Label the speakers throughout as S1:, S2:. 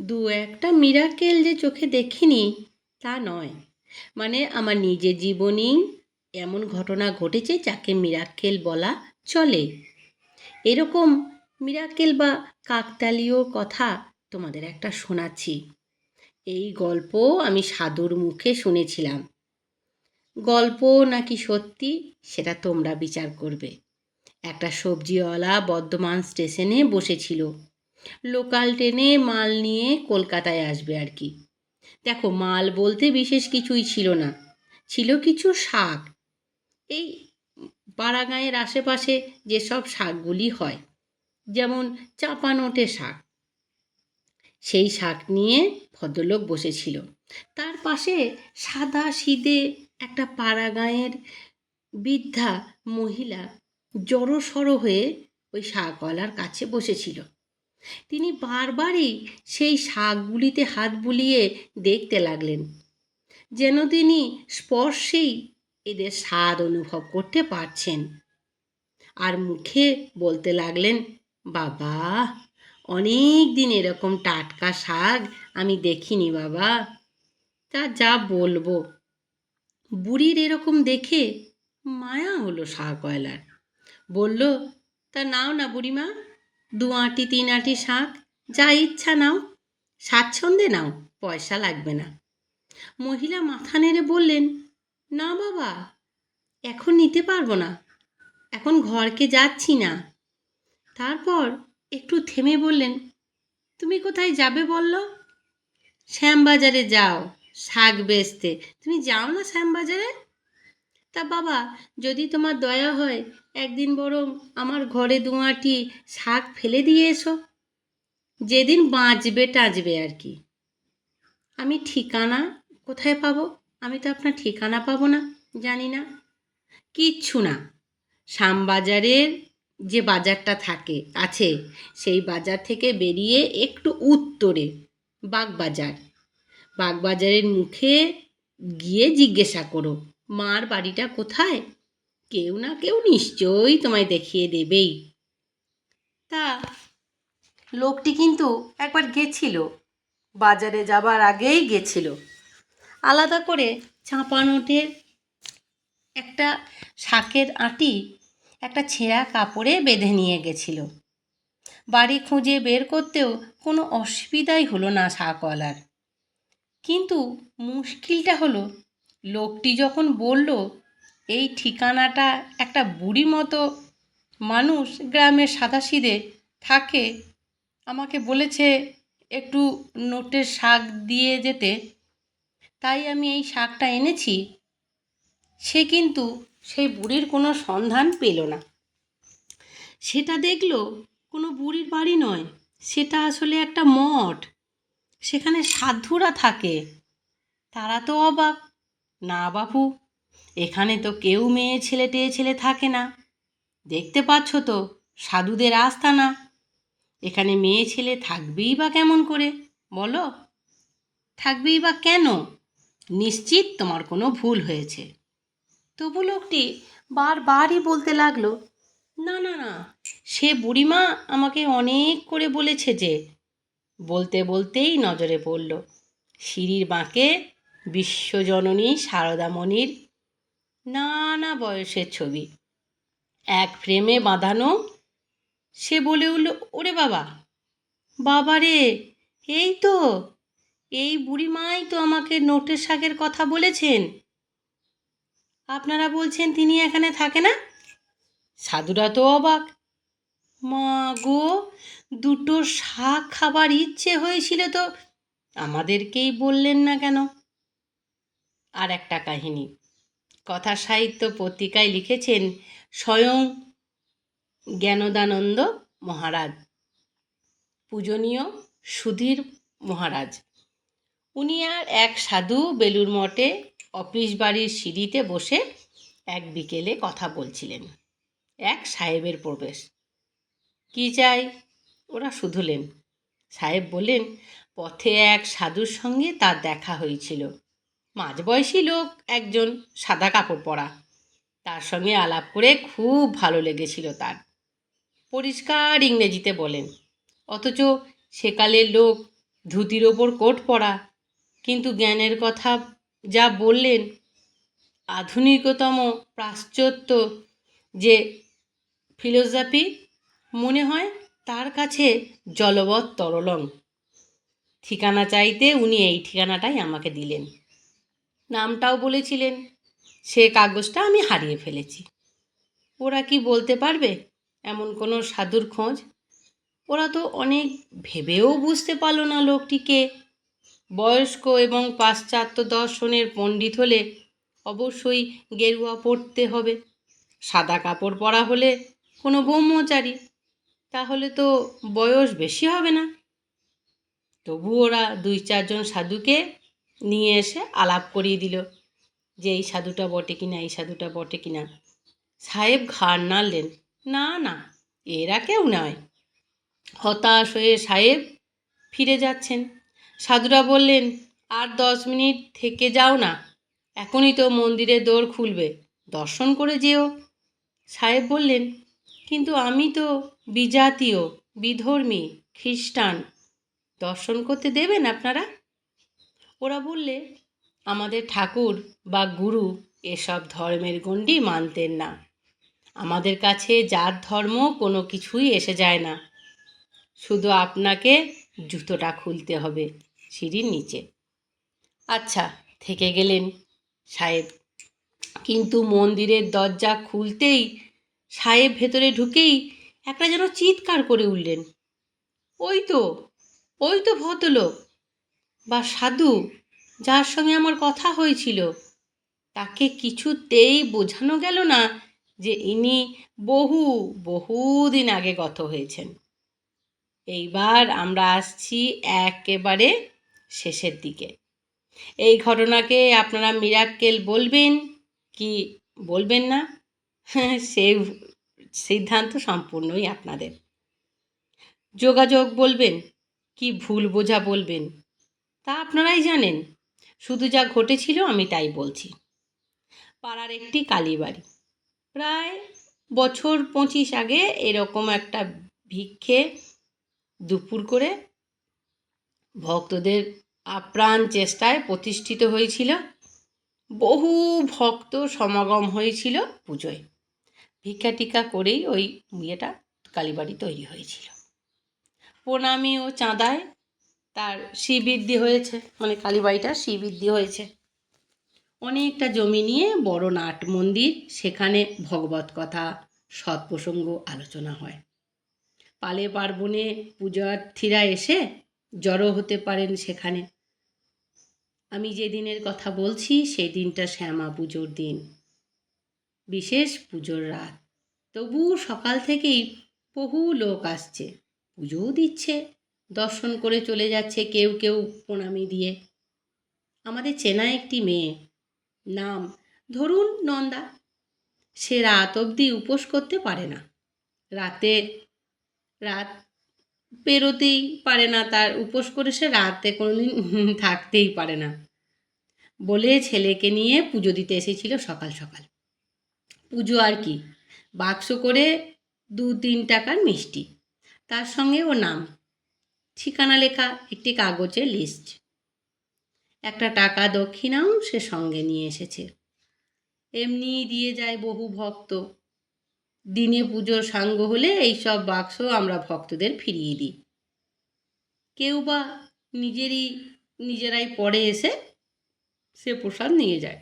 S1: দু একটা মিরাকেল যে চোখে দেখিনি, তা নয়। মানে আমার নিজের জীবনেই এমন ঘটনা ঘটেছে যাকে মিরাকেল বলা চলে। এরকম মিরাকেল বা কাকতালীয় কথা তোমাদের একটা শোনাচ্ছি। এই গল্প আমি সাধুর মুখে শুনেছিলাম। গল্প নাকি সত্যি, সেটা তোমরা বিচার করবে। একটা সবজিওয়ালা বর্ধমান স্টেশনে বসেছিল। লোকাল ট্রেনে মাল নিয়ে কলকাতায় আসবে আর কি। দেখো, মাল বলতে বিশেষ কিছুই ছিল না। ছিল কিছু শাক। এই পাড়াগাঁয়ের আশেপাশে যেসব শাকগুলি হয়, যেমন চাপানোটে শাক, সেই শাক নিয়ে ভদ্রলোক বসেছিল। তার পাশে সাদা সিদে একটা পাড়াগাঁয়ের বৃদ্ধা মহিলা জড়সড় হয়ে ওই শাকওয়ালার কাছে বসেছিল। তিনি বারবারই সেই শাকগুলিতে হাত বুলিয়ে দেখতে লাগলেন, যেন তিনি স্পর্শেই এদের স্বাদ অনুভব করতে পারছেন। আর মুখে বলতে লাগলেন, বাবা, অনেক দিন এরকম টাটকা শাক আমি দেখিনি বাবা। তা যা বলব। বুড়ির এরকম দেখে মায়া হলো শাহ কয়লার। বলল, তা নাও না বুড়িমা দু আঁটি তিন আঁটি শাঁখ যা ইচ্ছা নাও, স্বাচ্ছন্দ্যে নাও, পয়সা লাগবে না। মহিলা মাথা নেড়ে বললেন, না বাবা, এখন নিতে পারব না, এখন ঘরকে যাচ্ছি না। তারপর একটু থেমে বললেন, তুমি কোথায় যাবে বলল? শ্যামবাজারে যাও, শাক বেচতে। তুমি যাও না শ্যামবাজারে? তা বাবা, যদি তোমার দয়া হয় একদিন বরং আমার ঘরে দুয়াটি শাক ফেলে দিয়ে এসো। যেদিন বাঁচবে টাঁচবে আর কি। আমি ঠিকানা কোথায় পাবো? আমি তো আপনার ঠিকানা পাবো না, জানি না। কিচ্ছু না। শ্যামবাজারের যে বাজারটা থাকে, আছে, সেই বাজার থেকে বেরিয়ে একটু উত্তরে, বাগবাজার। বাগবাজারের মুখে গিয়ে জিজ্ঞাসা করো, মার বাড়িটা কোথায়? কেউ না কেউ নিশ্চয়ই তোমায় দেখিয়ে দেবেই। তা, লোকটি কিন্তু একবার গেছিল। বাজারে যাবার আগেই গেছিল। আলাদা করে চাঁপানোটের একটা শাকের আঁটি, একটা ছেঁড়া কাপড়ে বেঁধে নিয়ে গেছিল। বাড়ি খুঁজে বের করতেও কোনো অসুবিধাই হলো না শাকওয়ালার। কিন্তু মুশকিলটা হলো, লোকটি যখন বলল এই ঠিকানাটা একটা বুড়ি মতো মানুষ গ্রামের সাদাসিদে থাকে। আমাকে বলেছে একটু নোটের শাক দিয়ে যেতে। তাই আমি এই শাকটা এনেছি। সে কিন্তু সেই বুড়ির কোনো সন্ধান পেল না। সেটা দেখল কোনো বুড়ির বাড়ি নয়, সেটা আসলে একটা মঠ। সেখানে সাধুরা থাকে। তারা তো অবাক। না বাপু এখানে তো কেউ মেয়ে, ছেলে, টেয়ে ছেলে থাকে না। দেখতে পাচ্ছ তো, সাধুদের আস্থানা এখানে মেয়ে, ছেলে থাকবেই বা কেমন করে, বলো? থাকবেই বা কেন? নিশ্চিত তোমার কোনো ভুল হয়েছে। তবু লোকটি বারবারই বলতে লাগল, না না না, সে বুড়িমা আমাকে অনেক করে বলেছে যে, বলতে বলতেই নজরে পড়ল। সিঁড়ির বাঁকে বিশ্বজননী সারদামণির নানা বয়সের ছবি। এক ফ্রেমে বাঁধানো, সে বলে উঠল, ওরে বাবা বাবা রে এই তো, এই বুড়িমাই তো আমাকে নোটের শাকের কথা বলেছেন। আপনারা বলছেন তিনি এখানে থাকে না? সাধুরা তো অবাক। মা গো, দুটো শাক খাবার ইচ্ছে হয়েছিল তো, আমাদেরকেই বললেন না কেন? আর একটা কাহিনী। কথা সাহিত্য পত্রিকায় লিখেছেন স্বয়ং জ্ঞানদানন্দ মহারাজ, পূজনীয় সুধীর মহারাজ। উনি আর এক সাধু বেলুর মঠে অফিস বাড়ির সিঁড়িতে বসে এক বিকেলে কথা বলছিলেন, এক সাহেবের প্রবেশ। কি চাই? ওরা শুধুলেন। সাহেব বললেন, পথে এক সাধুর সঙ্গে তার দেখা হয়েছিল। মাঝবয়সী লোক একজন সাদা কাপড় পরা। তার সঙ্গে আলাপ করে খুব ভালো লেগেছিল তার। পরিষ্কার ইংরেজিতে বলেন, অথচ সেকালের লোক ধুতির ওপর কোট পরা। কিন্তু জ্ঞানের কথা যা বললেন, আধুনিকতম পাশ্চাত্য যে ফিলোসফি, মনে হয় তার কাছে জলবৎ তরলং। ঠিকানা চাইতে উনি এই ঠিকানাটাই আমাকে দিলেন। নামটাও বলেছিলেন। সে কাগজটা আমি হারিয়ে ফেলেছি। ওরা কি বলতে পারবে? এমন কোনো সাধুর খোঁজ? ওরা তো অনেক ভেবেও বুঝতে পারল না লোকটিকে। বয়স্ক এবং পাশ্চাত্য দর্শনের পণ্ডিত হলে অবশ্যই গেরুয়া পরতে হবে। সাদা কাপড় পরা হলে কোনো ব্রহ্মচারী, তাহলে তো বয়স বেশি হবে না। তবু ওরা দুই চারজন সাধুকে নিয়ে এসে আলাপ করিয়ে দিল যে এই সাধুটা বটে কিনা, এই সাধুটা বটে কিনা। সাহেব ঘাড় নাড়লেন, না না, এরা কেউ নয়। হতাশ হয়ে সাহেব ফিরে যাচ্ছেন। সাধুরা বললেন, আর দশ মিনিট থেকে যাও না, এখনই তো মন্দিরের দোর খুলবে, দর্শন করে যেও। সাহেব বললেন, কিন্তু আমি তো বিজাতীয়, বিধর্মী, খ্রিস্টান, দর্শন করতে দেবেন আপনারা? ওরা বললে, আমাদের ঠাকুর বা গুরু এসব ধর্মের গণ্ডি মানতেন না। আমাদের কাছে জাত, ধর্ম কোনো কিছুই এসে যায় না। শুধু আপনাকে জুতোটা খুলতে হবে সিঁড়ির নিচে। আচ্ছা থেকে গেলেন সাহেব। কিন্তু মন্দিরের দরজা খুলতেই সাহেব ভেতরে ঢুকেই একটা যেন চিৎকার করে উঠলেন। ওই তো ওই তো ভদ্রলোক। বা সাধু, যার সঙ্গে আমার কথা হয়েছিল, তাকে কিছুতেই বোঝানো গেল না যে ইনি বহু, বহুদিন আগে গত হয়েছেন। এইবার আমরা আসছি একেবারে শেষের দিকে। এই ঘটনাকে আপনারা মিরাক্কেল বলবেন কি বলবেন না? সে সিদ্ধান্ত সম্পূর্ণই আপনাদের। যোগাযোগ বলবেন, কি ভুল বোঝা বলবেন? তা আপনারাই জানেন। শুধু যা ঘটেছিল আমি তাই বলছি। পাড়ার একটি কালীবাড়ি প্রায় বছর পঁচিশ আগে এরকম একটা ভিক্ষে দুপুর করে ভক্তদের আপ্রাণ চেষ্টায় প্রতিষ্ঠিত হয়েছিল। বহু ভক্ত সমাগম হয়েছিল পুজোয়। ভিক্ষা টিকা করেই ওই ইয়েটা কালীবাড়ি তৈরি হয়েছিল। প্রণামী ও চাঁদায় তার শ্রীবৃদ্ধি হয়েছে মানে কালীবাড়িটার শ্রীবৃদ্ধি হয়েছে। অনেকটা জমি নিয়ে বড় নাট মন্দির, সেখানে ভগবত কথা সৎপ্রসঙ্গ আলোচনা হয়। পালে পার্বণে পূজার্থীরা এসে জড়ো হতে পারেন সেখানে। আমি যে দিনের কথা বলছি, সেই দিনটা শ্যামা পুজোর দিন, বিশেষ পুজোর রাত। তবু সকাল থেকেই বহু লোক আসছে, পুজোও দিচ্ছে। দর্শন করে চলে যাচ্ছে কেউ কেউ প্রণামি দিয়ে। আমাদের চেনা একটি মেয়ে, নাম ধরুন নন্দা। সে রাত অবধি উপোস করতে পারে না। রাতে, রাত পেরোতেই পারে না, তার উপোস করে সে রাতে কোনোদিন থাকতেই পারে না। বলে ছেলেকে নিয়ে পুজো দিতে এসেছিল সকাল সকাল। পুজো আর কি? বাক্স করে দু তিন টাকার মিষ্টি। তার সঙ্গে ও নাম ঠিকানা লেখা একটি কাগজের লিস্ট একটা টাকা দক্ষিণাও সে সঙ্গে নিয়ে এসেছে। এমনি দিয়ে যায় বহু ভক্ত। দিনে পুজোর সাঙ্গ হলে এইসব বাক্স আমরা ভক্তদের ফিরিয়ে দিই। কেউ বা নিজেরই, নিজেরাই পরে এসে সে প্রসাদ নিয়ে যায়।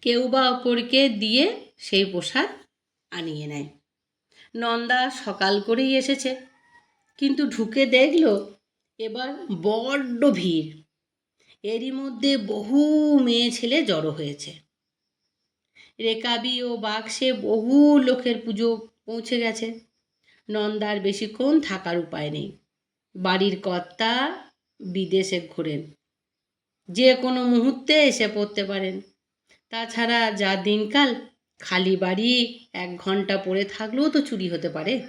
S1: কেউ বা অপরকে দিয়ে সেই প্রসাদ আনিয়ে নেয়। নন্দা সকাল করেই এসেছে। কিন্তু ঢুকে দেখল এবার বড্ড ভিড়। এরই মধ্যে বহু মেয়ে ছেলে জড়ো হয়েছে। রেকাবি ও বাক্সে বহু লোকের পুজো পৌঁছে গেছে। নন্দার বেশিক্ষণ থাকার উপায় নেই। বাড়ির কর্তা বিদেশে ঘোরেন। যে কোনো মুহূর্তে এসে পড়তে পারেন। তাছাড়া যা দিনকাল, খালি বাড়ি এক ঘণ্টা পড়ে থাকলেও তো চুরি হতে পারে।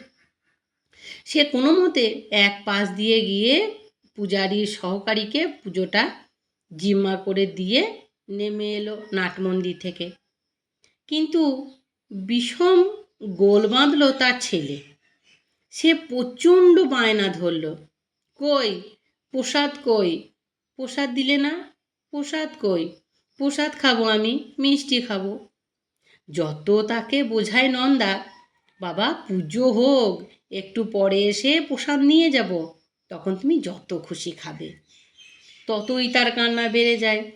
S1: সে কোনো মতে এক পাশ দিয়ে গিয়ে পূজারীর সহকারীকে পুজোটা জিম্মা করে দিয়ে নেমে এলো নাটমন্দির থেকে। কিন্তু বিষম গোল বাঁধলো তার ছেলে। সে প্রচণ্ড বায়না ধরল। কই, প্রসাদ কই? প্রসাদ দিলে না? প্রসাদ কই? প্রসাদ খাব আমি, মিষ্টি খাব? যত তাকে বোঝায় নন্দা, বাবা, পুজো হোক একটু পরে এসে প্রসাদ নিয়ে যাব, তখন তুমি যত খুশি খাবে। ততই তার কান্না বেড়ে যায়।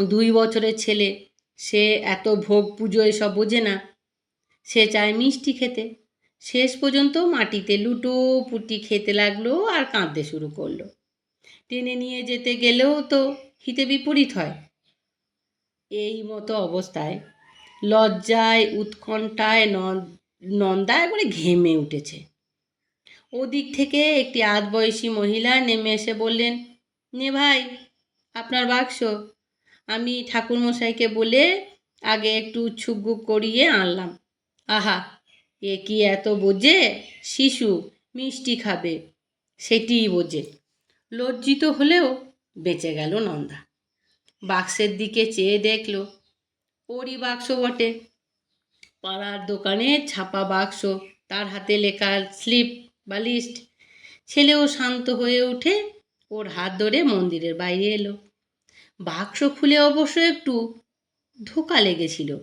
S1: দুই বছরের ছেলে, সে এত ভোগ পুজো এসব বোঝে না। সে চায় মিষ্টি খেতে। শেষ পর্যন্ত মাটিতে লুটো পুটি খেতে লাগল আর কাঁদতে শুরু করল। টেনে নিয়ে যেতে গেলেও তো হিতে বিপরীত হয়। এই মতো অবস্থায় লজ্জায় উৎকণ্ঠায় নন- নন্দা একবারে ঘেমে উঠেছে। ওদিক থেকে একটি আধ বয়সী মহিলা নেমে এসে বললেন, নে ভাই, আপনার বাক্স। আমি ঠাকুরমশাইকে বলে আগে একটু ছুগ্গু করিয়ে আনলাম। আহা, এ কি এত বোঝে? শিশু, মিষ্টি খাবে। সেটিই বোঝে। লজ্জিত হলেও বেঁচে গেল নন্দা। বাক্সের দিকে চেয়ে দেখল, ওরই বাক্স বটে। পাড়ার দোকানে ছাপা বাক্স, তার হাতে লেখা স্লিপ বা লিস্ট ছেলেও শান্ত হয়ে উঠে ওর হাত ধরে মন্দিরের বাইরে এলো। বাক্স খুলে অবশ্য একটু ধোকা লেগেছিল।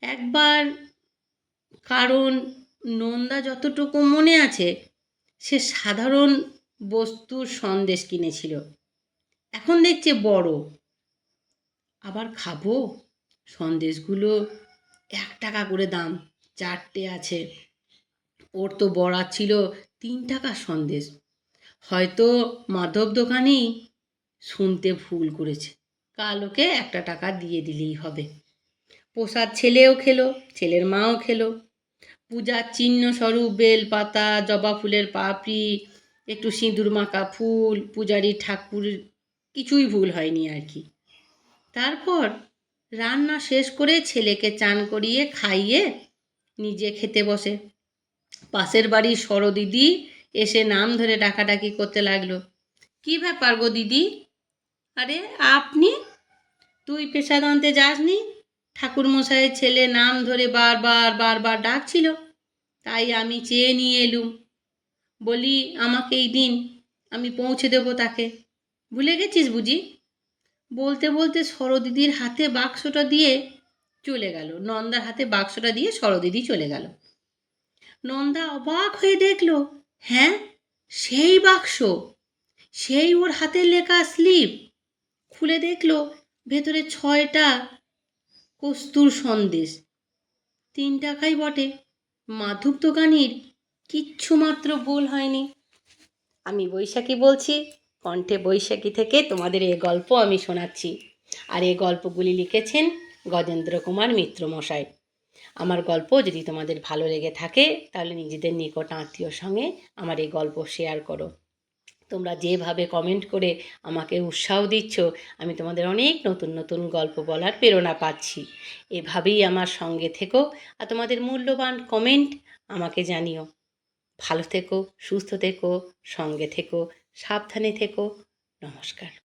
S1: একবার কারণ নন্দা যতটুকু মনে আছে, সে সাধারণ বস্তুর সন্দেশ কিনেছিল। এখন দেখছে বড়। আবার খাব? সন্দেশগুলো এক টাকা করে দাম, চারটে আছে। ওর তো বড়া ছিল তিন টাকার সন্দেশ। হয়তো মাধব দোকানি শুনতে ভুল করেছে। কাল ওকে একটা টাকা দিয়ে দিলেই হবে। প্রসাদ ছেলেও খেলো, ছেলের মাও খেলো। পূজার চিহ্ন স্বরূপ বেল পাতা জবা ফুলের পাপড়ি, একটু সিঁদুর মাখা ফুল পূজারি ঠাকুর, কিছুই ভুল হয়নি আর কি। তারপর রান্না শেষ করে ছেলেকে চান করিয়ে খাইয়ে নিজে খেতে বসে। পাশের বাড়ির সরো দিদি এসে নাম ধরে ডাকাডাকি করতে লাগল। কি ব্যাপার গো দিদি? আরে আপনি? তুই পেশাদ আনতে যাসনি? ঠাকুরমশাইয়ের ছেলে নাম ধরে বারবার বারবার ডাকছিল। তাই আমি চেয়ে নিয়ে এলুম। বলি, আমাকে এই দিন আমি পৌঁছে দেবো তাকে। ভুলে গেছিস বুঝি? বলতে বলতে সরদিদির হাতে বাক্সটা দিয়ে চলে গেল। নন্দার হাতে বাক্সটা দিয়ে সরদিদি চলে গেল। নন্দা অবাক হয়ে দেখল হ্যাঁ সেই বাক্স। সেই ওর হাতের লেখা স্লিপ। খুলে দেখল, ভেতরে ছয়টা কস্তুর সন্দেশ। তিন টাকাই বটে। মাধব দোকানির কিচ্ছু মাত্র ভুল হয়নি। আমি বৈশাখী বলছি, কণ্ঠে বৈশাখী থেকে তোমাদের এই গল্প আমি শোনাচ্ছি। আর এই গল্পগুলি লিখেছেন গজেন্দ্র কুমার মিত্র মশাই আমার গল্প যদি তোমাদের ভালো লেগে থাকে, তাহলে নিজেদের নিকট আত্মীয়র সঙ্গে আমার এই গল্প শেয়ার করো। তোমরা যেভাবে কমেন্ট করে আমাকে উৎসাহ দিচ্ছ, আমি তোমাদের অনেক নতুন নতুন গল্প বলার প্রেরণা পাচ্ছি। এভাবেই আমার সঙ্গে থেকো আর তোমাদের মূল্যবান কমেন্ট আমাকে জানিও। ভালো থেকো, সুস্থ থেকো, সঙ্গে থেকো, সাবধানে থেকো। নমস্কার।